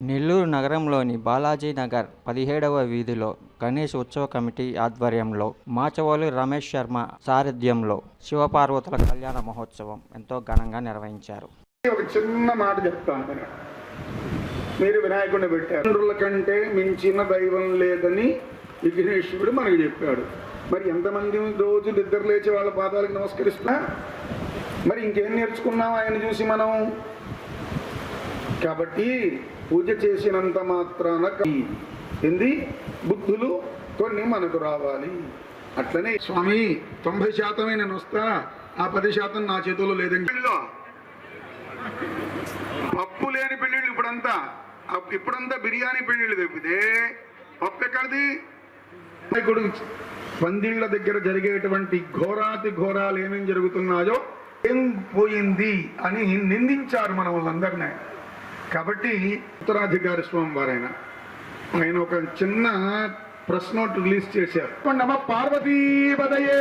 నెల్లూరు నగరంలోని బాలాజీ నగర్ పదిహేడవ వీధిలో గణేష్ ఉత్సవ కమిటీ ఆధ్వర్యంలో మాచవోలు రమేష్ శర్మ సారథ్యంలో శివపార్వతుల కళ్యాణ మహోత్సవం ఎంతో ఘనంగా నిర్వహించారు. ఒక చిన్న మాట చెప్తాను మీరు వినాయకుడిని పెట్టారు. కంటే మించిన దైవం లేదని విఘ్నేశ్వరుడు మనకు చెప్పాడు. మరి ఎంతమంది రోజు నిద్ర లేచి వాళ్ళ పాదాలకు నమస్కరిస్తున్నా? మరి ఇంకేం నేర్చుకున్నాం? ఆయన చూసి మనం కాబట్టి పూజ చేసినంత మాత్రాన ఏంది? బుద్ధులు కొన్ని మనకు రావాలి. అట్లనే స్వామి తొంభై శాతమే నేను వస్తా. ఆ పది శాతం నా చేతిలో లేదండి. పప్పు లేని పెళ్ళిళ్ళు ఇప్పుడంతా. ఇప్పుడంతా బిర్యానీ పెళ్ళిళ్ళు తప్పితే పప్పు ఎక్కడిది? ఇప్పుడు పందిళ్ళ దగ్గర జరిగేటువంటి ఘోరాతి ఘోరాలు ఏమేమి జరుగుతున్నాయో ఏం పోయింది అని నిందించారు మన వాళ్ళందరినీ. కాబట్టి ఉత్తరాధికారి స్వామి వారైన ఆయన ఒక చిన్న ప్రెస్ నోట్ రిలీజ్ చేశారు. నమ పార్వతీ పదయే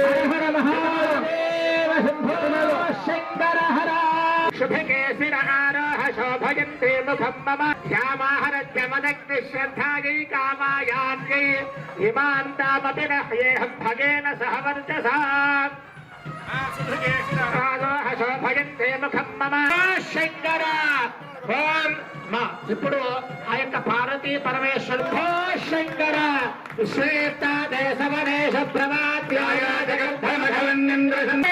శోభయంతే ముఖం మమ. శ్యామాహరద్యమదగ్ని శ్రద్ధాయై కామాయాన్యై హిమాంతామపి నహ్యేహం భగేన సహ వర్చసా శోభయంతే ముఖం మమ. శంకర. ఓం మా. ఇప్పుడు ఆ యొక్క పార్వతీ పరమేశ్వరు. శంకర శ్రేత దేశవనేశ ప్రవాద్యాయ జగద్ధమఘవన్నింద్రసంవేదం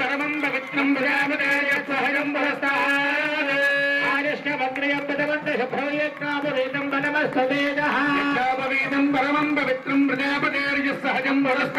పరమం పవిత్రం ప్రజాపతేయ సహజం పురస్తారిష్టమగ్రయం పదవంత శుభ్రవయజ్ఞాపవేదం వనమస్తవేదః వేదం పరమం పవిత్రం ప్రజాపతేర్య సహజం ఆలస్యమగ్రయం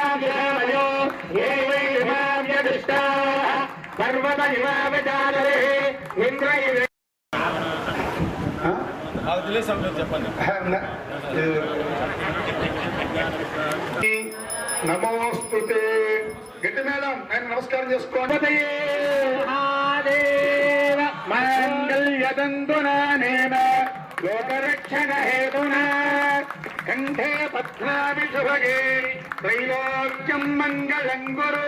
విభావ్యదిష్టా పర్వత ఇవావచారే ఇంద్ర ఇవే నమోస్తుతే గట్టి మేడం నేను నమస్కారం చేసుకోండి. మహాదేవ మాంగళ్యదంతునానేన లోకరక్షణ హేతున కంఠే పద్మాభిషుభగే త్రైలోక్యం మంగళం గురు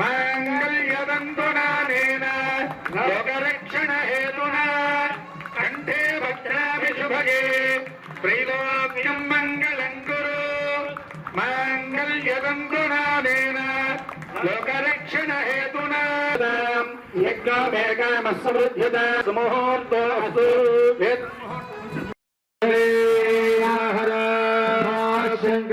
మాంగళ్యదంతునానేన లోకరక్షణ హేతునా. కంఠే భద్రాభిషుభగే త్రైలోక్యం మంగళం గురు మాంగళ్యదంతునానేన లోకరక్షణ హేతునా. యజ్ఞోపేకామస్సమృద్ధ్యత సుముహూర్తోస్తు శంకర హర